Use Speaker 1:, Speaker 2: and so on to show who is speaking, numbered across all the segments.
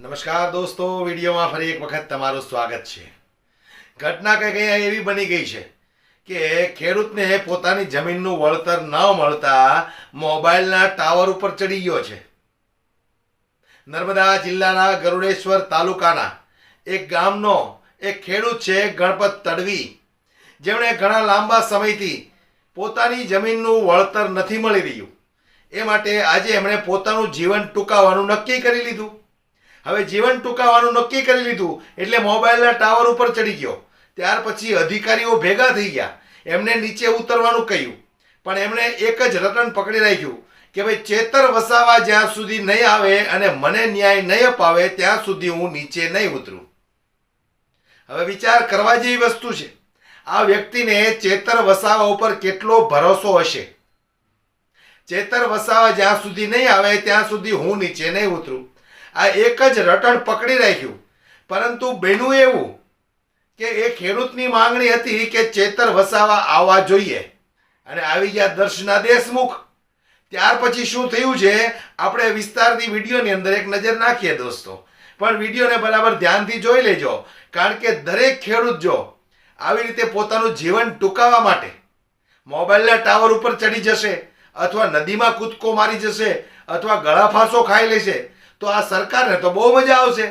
Speaker 1: નમસ્કાર દોસ્તો, વિડીયોમાં ફરી એક વખત તમારું સ્વાગત છે. ઘટના કંઈક અહીંયા એવી બની ગઈ છે કે ખેડૂતને પોતાની જમીનનું વળતર ન મળતા મોબાઈલના ટાવર ઉપર ચડી ગયો છે. નર્મદા જિલ્લાના ગરુડેશ્વર તાલુકાના એક ગામનો એક ખેડૂત છે, ગણપત તડવી. જેમણે ઘણા લાંબા સમયથી પોતાની જમીનનું વળતર નથી મળી રહ્યું. એ માટે આજે એમણે પોતાનું જીવન ટૂંકાવવાનું નક્કી કરી લીધું. હવે જીવન ટૂંકાવાનું નક્કી કરી લીધું એટલે મોબાઈલના ટાવર ઉપર ચડી ગયો. ત્યાર પછી અધિકારીઓ ભેગા થઈ ગયા. એમને નીચે ઉતરવાનું કહ્યું. પણ એમણે એક જ રટણ પકડી રાખ્યું કે ભાઈ, ચેતર વસાવા જ્યાં સુધી નહીં આવે અને મને ન્યાય નહીં અપાવે, ત્યાં સુધી હું નીચે નહીં ઉતરું. હવે વિચાર કરવા જેવી વસ્તુ છે. આ વ્યક્તિને ચેતર વસાવા ઉપર કેટલો ભરોસો હશે? ચેતર વસાવા જ્યાં સુધી નહીં આવે, ત્યાં સુધી હું નીચે નહીં ઉતરું. આ એક જ રટણ પકડી રાખ્યું. પરંતુ બેનું એવું કે એ ખેડૂતની માંગણી હતી કે ચેતર વસાવા આવવા જોઈએ. અને આવી ગયા દર્શના દેશમુખ. ત્યાર પછી શું થયું છે? આપણે વિસ્તારની વિડીયોની અંદર એક નજર નાખીએ દોસ્તો. પણ વિડીયોને બરાબર ધ્યાનથી જોઈ લેજો. કારણ કે દરેક ખેડૂત જો આવી રીતે પોતાનું જીવન ટૂંકાવવા માટે મોબાઈલના ટાવર ઉપર ચડી જશે, અથવા નદીમાં કૂદકો મારી જશે, અથવા ગળાફાંસો ખાઈ લેશે તો આ સરકારને તો બહુ મજા આવશે.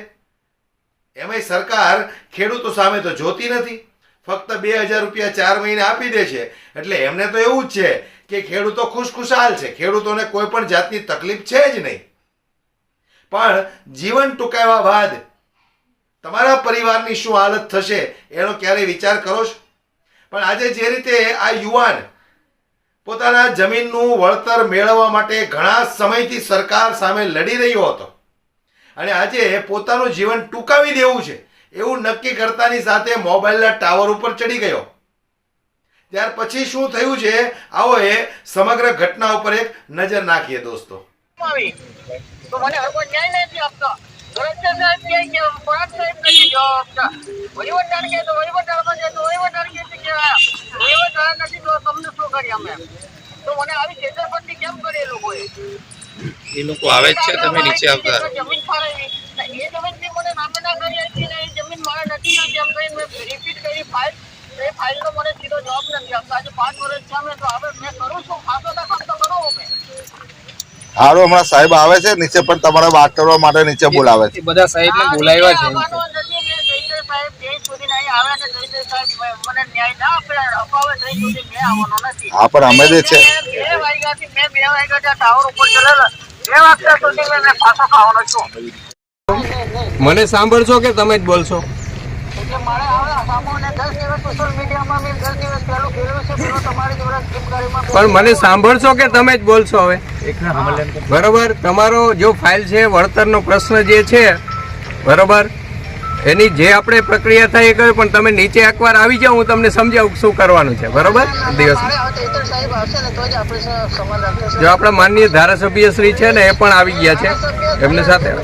Speaker 1: એમાંય સરકાર ખેડૂતો સામે તો જોતી નથી. ફક્ત બે હજાર રૂપિયા ચાર મહિને આપી દે છે. એટલે એમને તો એવું જ છે કે ખેડૂતો ખુશખુશાલ છે. ખેડૂતોને કોઈ પણ જાતની તકલીફ છે જ નહીં. પણ જીવન ટૂંકાવ્યા બાદ તમારા પરિવારની શું હાલત થશે એનો ક્યારેય વિચાર કરો છો? પણ આજે જે રીતે આ યુવાન પોતાના જમીનનું વળતર મેળવવા માટે ઘણા સમયથી સરકાર સામે લડી રહ્યો હતો અને આજે પોતાનું જીવન ટૂંકાવી દેવું છે. એવું નક્કી કરતાની સાથે મોબાઈલના ટાવર ઉપર ચડી ગયો. ત્યાર પછી શું થયું છે? આવો એ સમગ્ર ઘટના ઉપર એક નજર નાખીએ દોસ્તો.
Speaker 2: તો મને આવી છેતરપિંડી કેમ કરી એ લોકોએ?
Speaker 3: એ લોકો આવે છે તમે નીચે આવતા
Speaker 2: જમીન ફાળવી એ જમીન બી મને નામે ના કરી આપી ને એ જમીન મારે નથી નથી એમ કરીને મેં રિપીટ કરી ફાઇલ એ ફાઇલનો મને સીધો જવાબ નથી આપતા. આજે પાંચ વર્ષ થયા મેં તો હવે મેં કરું છું. ખાતો ના ખાતો કરું મેં
Speaker 4: હારો હમણાં સાહેબ આવે છે નીચે પણ તમારે વાત કરવા માટે નીચે બોલાવે છે.
Speaker 3: બધા
Speaker 2: સાહેબ જય સુધી નહીં આવે ને બોલાવ્યા છે ન્યાય ના આપે અપાવે ત્યાં સુધી મેં આવવાનો નથી.
Speaker 4: હા પણ અમે જે છે
Speaker 3: મને સાંભળશો કે તમે જ બોલશો. પણ મને સાંભળશો કે તમે જ બોલશો હવે. બરોબર? તમારો જો ફાઇલ છે, વળતરનો પ્રશ્ન જે છે, બરોબર? એની જે આપણે પ્રક્રિયા થાય એ કહ્યું પણ તમે નીચે એકવાર આવી જાઓ હું તમને સમજાવું શું કરવાનું છે. બરોબર? દિવસ.
Speaker 2: જ આપણે
Speaker 3: માનનીય ધારાસભ્ય શ્રી છે ને એ પણ આવી ગયા છે. એમની સાથે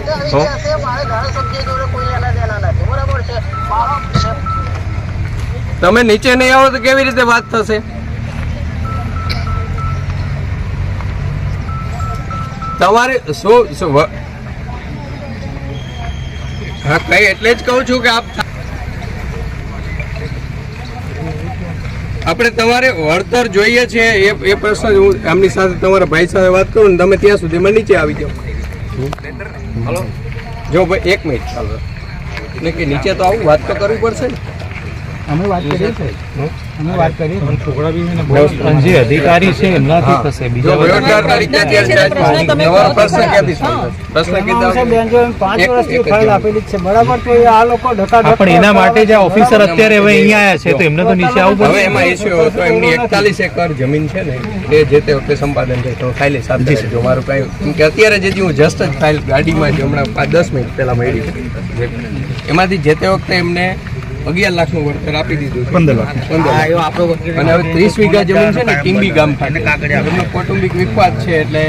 Speaker 3: તમે નીચે નહીં આવો તો કેવી રીતે વાત થશે? તમારે શું હા કઈ એટલે જ કહું છું કે આપ આપણે તમારે વળતર જોઈએ છે એ એ પ્રશ્ન હું આમની સાથે તમારા ભાઈ સાથે વાત કરું ને તમે ત્યાં સુધીમાં નીચે આવી જાઓ. હલો જો ભાઈ એક મિનિટ ચાલો. એટલે કે નીચે તો આવું વાત તો કરવી પડશે ને.
Speaker 5: અમે વાત કરીએ છે અમે વાત કરીએ છોકરા બી એને જે અધિકારી છે એમનાથી થશે. બીજા પાંચ વર્ષથી ફાઇલ આપેલી છે. બરાબર? તો આ લોકો ધકાધક
Speaker 6: પણ એના માટે જે ઓફિસર અત્યારે હવે અહીંયા આવ્યા છે તો એમને તો નીચે આવવું
Speaker 3: હવે એમાં ઇસ્યુ હતો એમની એકતાલીસ એકર જમીન છે ને એ જે તે વખતે સંપાદન થાય તો ફાઇલે સાથે જો મારું કાંઈ કે અત્યારે જે હું જસ્ટ જ ફાઇલ ગાડીમાં જ હમણાં પાંચ દસ મિનિટ પહેલાં મળી એમાંથી જે તે વખતે એમને અગિયાર લાખનું વળતર આપી દીધું
Speaker 6: પંદર લાખ.
Speaker 3: પંદર અને હવે ત્રીસ વીઘા જમીન છે ને કિંગી ગામ ખાતે. એમનો કૌટુંબિક વિખવાદ છે એટલે.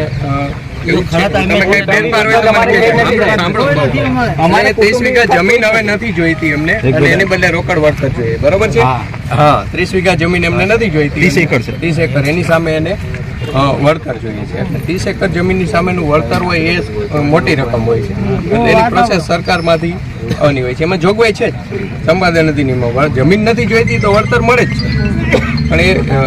Speaker 3: અમારે ત્રીસ વીઘા જમીન હવે નથી જોઈતી અમને અને એની બદલે રોકડ વળતર જોઈએ. બરોબર છે? હા. ત્રીસ વીઘા જમીન એમને નથી જોઈતી
Speaker 6: ત્રીસ એકર છે.
Speaker 3: ત્રીસ એકર. એની સામે એને વળતર જોઈએ છે. એટલે ત્રીસ એકર જમીનની સામેનું વળતર હોય એ મોટી રકમ હોય છે. એટલે એની પ્રોસેસ સરકારમાંથી આવવાની હોય છે. એમાં જોગવાઈ છે જ. સંપાદન અધિનિયમમાં જમીન નથી જોઈતી તો વળતર મળે જ. છે પણ એ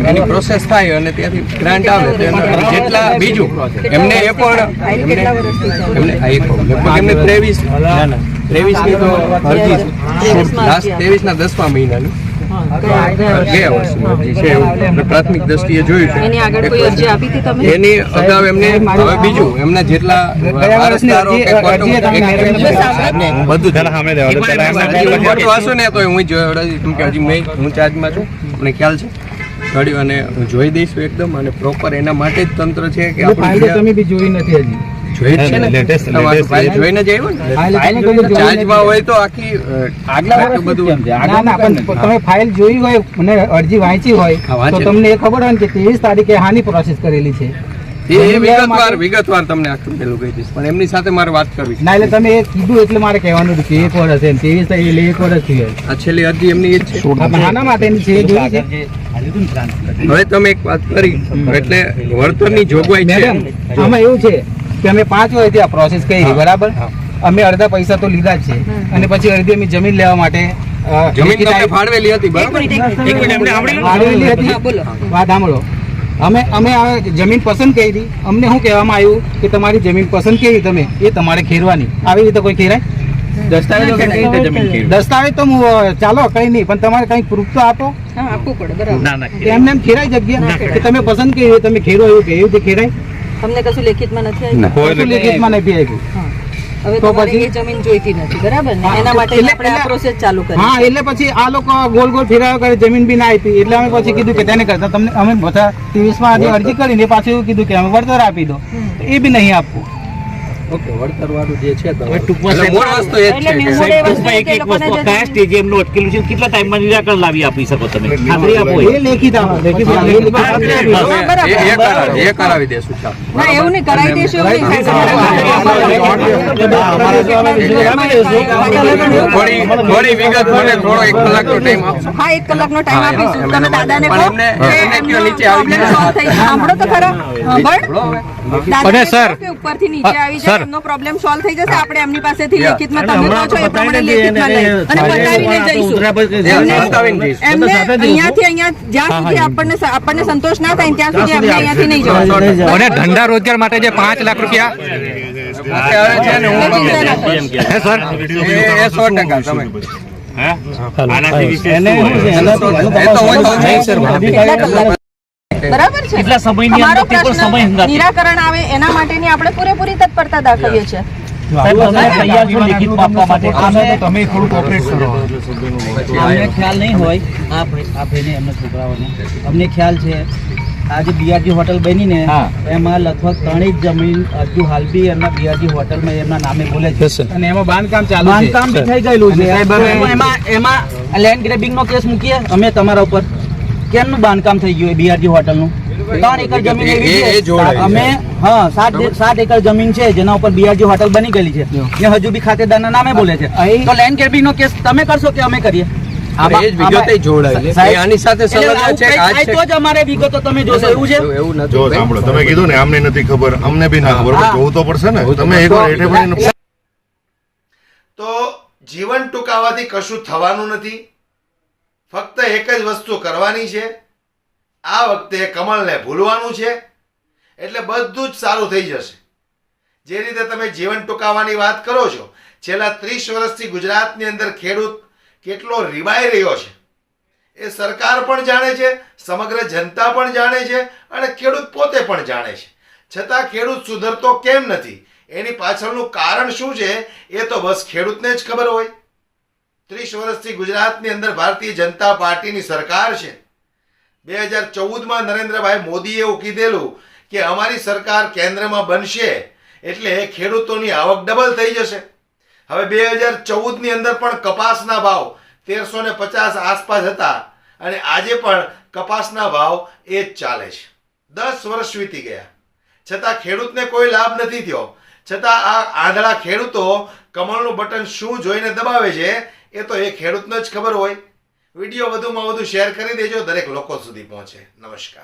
Speaker 3: એની પ્રોસેસ થાય અને ત્યાંથી ગ્રાન્ટ આવે. તો એના જેટલા બીજું એમને એ પણ એમને એમને એક ત્રેવીસ ત્રેવીસની તો અરજી લાસ્ટ ત્રેવીસના દસમા મહિનાની. ગયા વર્ષની છે એવું. પ્રાથમિક દ્રષ્ટિએ જોયું છે.
Speaker 7: એની
Speaker 3: અગાઉ એમને હવે બીજું એમના જેટલા વારસદારો કે
Speaker 6: બધું
Speaker 3: ને તો હું જોઈ કે હજી મેં હું ચાર્જમાં છું. મને ખ્યાલ છે. ઘડી અને હું જોઈ દઈશું એકદમ. અને પ્રોપર એના માટે જ તંત્ર છે કે આપણે
Speaker 5: તમે બી જોઈ નથી હજી.
Speaker 3: ફાઇલ જોઈને જ ચાર્જમાં હોય તો આખી આગલા બધું
Speaker 5: ના ના પણ તમે ફાઇલ જોઈ હોય અને અરજી વાંચી હોય તો તમને એ ખબર હોય ને કે ત્રેવીસ તારીખે હાની પ્રોસેસ કરેલી છે.
Speaker 3: એ એ વિગતવાર વિગતવાર તમને આખું પેલું કહી દઈશ. પણ એમની સાથે મારે વાત કરવી
Speaker 5: ના એટલે તમે એ કીધું એટલે મારે કહેવાનું હતું કે એક વર્ષ એમ ત્રેવીસ એટલે એક વર્ષ થયું
Speaker 3: આ છેલ્લી અરજી એમની એ છે.
Speaker 5: આના માટેની છે જોઈ છે.
Speaker 3: હવે તમે એક વાત કરી. એટલે વળતરની જોગવાઈ છે.
Speaker 5: આમાં એવું છે કે અમે પાંચ વર્ષથી આ પ્રોસેસ કરી બરાબર? અમે અડધા પૈસા તો લીધા જ છે. અને પછી અડધી અમે જમીન લેવા માટે
Speaker 3: જમીન
Speaker 5: લેખિત
Speaker 3: તમને ફાળવેલી હતી બરાબર?
Speaker 5: ફાળવેલી હતી. વાત સાંભળો. અમે અમે આ જમીન પસંદ કરી અમને શું કહેવામાં આવ્યું કે તમારી જમીન પસંદ કરી તમે? એ તમારે ખેરવાની. આવી રીતે કોઈ ખેરાય? દસ્તાવેજ? દસ્તાવેજ તો ચાલો કઈ નહીં પણ તમારે કઈ પ્રૂફ તો આપો.
Speaker 7: હા આપવું પડે બરાબર.
Speaker 6: ના ના
Speaker 5: કે એમને એમ ખેરાય. જગ્યા કે તમે પસંદ કરી તમે ખેરો એવું કે એવી રીતે ખેરાય?
Speaker 7: તમને કશું લેખિતમાં નથી આવ્યું?
Speaker 5: કશું લેખિતમાં નથી આવ્યું.
Speaker 7: હવે
Speaker 5: તો પછી?
Speaker 7: જમીન જોઈતી નથી બરાબર ને? એના માટે
Speaker 5: એટલે-
Speaker 7: આપણે આ પ્રોસેસ ચાલુ કરી
Speaker 5: હા એટલે પછી આ લોકો ગોલ ગોલ ફેરવ્યા કરે જમીન બી ના આપી. એટલે અમે પછી કીધું કે તેને કરતા તમને અમે બધા ત્રેવીસમાં આજે અરજી કરીને પાછું એવું કીધું કે અમે વળતર આપી દો. એ બી નહીં આપવું.
Speaker 3: ઓકે વળતર વાળું જે છે.
Speaker 6: ટૂંકમાં
Speaker 3: મૂળ વસ્તુ એ જ છે
Speaker 6: ટૂંકમાં એક એક વસ્તુ
Speaker 7: જે જમીન-
Speaker 6: સ્ટેજે એમનું અટકેલું છે કેટલા ટાઈમમાં નિરાકરણ લાવી આપી શકો તમે ખાતરી આપો એ.
Speaker 5: લેખિત આવે લેખિત આવે. એ
Speaker 3: કરાવી- એ કરાવી દેશું.
Speaker 7: ના એવું નહીં કરાવી દેશું એવું નહીં
Speaker 3: થોડી થોડી વિગત મને થોડો એક કલાકનો ટાઈમ આપશો
Speaker 7: હા એક કલાકનો ટાઈમ આપીશું તમે દાદાને કહો
Speaker 3: એમને- કયો નીચે આવી
Speaker 7: problem
Speaker 3: જાય.
Speaker 7: solve થઈ જાય. સાંભળો તો ખરા સાંભળ. દાદાને
Speaker 6: સર,
Speaker 7: ઉપરથી નીચે આવી જાય
Speaker 6: સર.
Speaker 7: એમનો પ્રોબ્લેમ સોલ્વ થઈ જશે. આપણે એમની પાસેથી લેખિતમાં તમે કહો છો એ પ્રમાણે લેખિતમાં લઈ અને બતાવીને જઈશું.
Speaker 3: એ બતાવીને જઈશ.
Speaker 7: એમને અહીંયાથી અહીંયા જ્યાં સુધી આપણને આપણને સંતોષ ના થાય ત્યાં સુધી આપણે અહીંયાથી નહીં જવાનું
Speaker 6: અને ધંધા રોજગાર માટે જે પાંચ લાખ રૂપિયા સર?
Speaker 3: એ સો ટકા તમે.
Speaker 6: આનાથી વિશેષ
Speaker 7: બરાબર છે.
Speaker 6: એટલા સમયની અંદર તે પણ સમય.
Speaker 7: નિરાકરણ આવે એના માટેની આપણે પૂરેપૂરી તત્પરતા દાખવીએ છીએ.
Speaker 6: તમે તૈયાર છો લેખિતમાં આપવા માટે.
Speaker 5: તમે થોડું કોપરેટ કરો.
Speaker 8: અમને ખ્યાલ નહીં હોય આ ભાઈ- આ ભાઈને એમના છોકરાઓને. અમને ખ્યાલ છે આજે બીઆરજી હોટલ બની ને એમાં લગભગ ત્રણેય જ જમીન હજુ હાલ બી એમના બીઆરજી હોટલમાં એમના નામે બોલે છે.
Speaker 5: અને એમાં બાંધકામ ચાલુ
Speaker 8: બાંધકામ થઈ ગયેલું છે. એમાં એમાં લેન્ડ ગ્રેબિંગ નો કેસ મૂકીએ અમે તમારા ઉપર. કેમનું બાંધકામ થઈ ગયું બીઆરજી હોટલનું? ત્રણ એકર જમીન એવી છે. અમે હા સાત સાત એકર જમીન છે જેના ઉપર બીઆરજી હોટલ બની ગયેલી છે. એ હજુ બી ખાતેદારના નામે બોલે છે. તો લેન્ડ ગ્રેબિંગ નો કેસ તમે કરશો કે અમે કરીએ?
Speaker 3: જ જ
Speaker 8: જ તમે જોશો એવું છે?
Speaker 3: એવું- એવું નથી
Speaker 4: જો
Speaker 3: ભાઈ.
Speaker 4: સાંભળો તમે કીધું ને અમને નથી ખબર અમને બી ના ખબર જોવું તો પડશે ને. તમે
Speaker 1: તો જીવન ટૂંકાવાથી કશું થવાનું નથી. ફક્ત એક જ વસ્તુ કરવાની છે. આ વખતે કમળને ભૂલવાનું છે. એટલે બધું જ સારું થઈ જશે. જે રીતે તમે જીવન ટૂંકાવવાની વાત કરો છો, છેલ્લા ત્રીસ વર્ષથી ગુજરાતની અંદર ખેડૂત કેટલો રીબાઈ રહ્યો છે. એ સરકાર પણ જાણે છે, સમગ્ર જનતા પણ જાણે છે અને ખેડૂત પોતે પણ જાણે છે. છતાં ખેડૂત સુધરતો કેમ નથી? એની પાછળનું કારણ શું છે? એ તો બસ ખેડૂતને જ ખબર હોય. ત્રીસ વર્ષથી ગુજરાતની અંદર ભારતીય જનતા પાર્ટીની સરકાર છે. બે હજાર ચૌદમાં નરેન્દ્રભાઈ મોદીએ એવું કીધેલું કે અમારી સરકાર કેન્દ્રમાં બનશે એટલે ખેડૂતોની આવક ડબલ થઈ જશે. હવે બે હજાર ચૌદની અંદર પણ કપાસના ભાવ તેરસો ને પચાસ આસપાસ હતા અને આજે પણ કપાસના ભાવ એ જ ચાલે છે. દસ વર્ષ વીતી ગયા. છતાં ખેડૂતને કોઈ લાભ નથી થયો. છતાં આ આંધળા ખેડૂતો કમળનું બટન શું જોઈને દબાવે છે એ તો એ ખેડૂતને જ ખબર હોય. વીડિયો વધુમાં વધુ શેર કરી દેજો, દરેક લોકો સુધી પહોંચે. નમસ્કાર.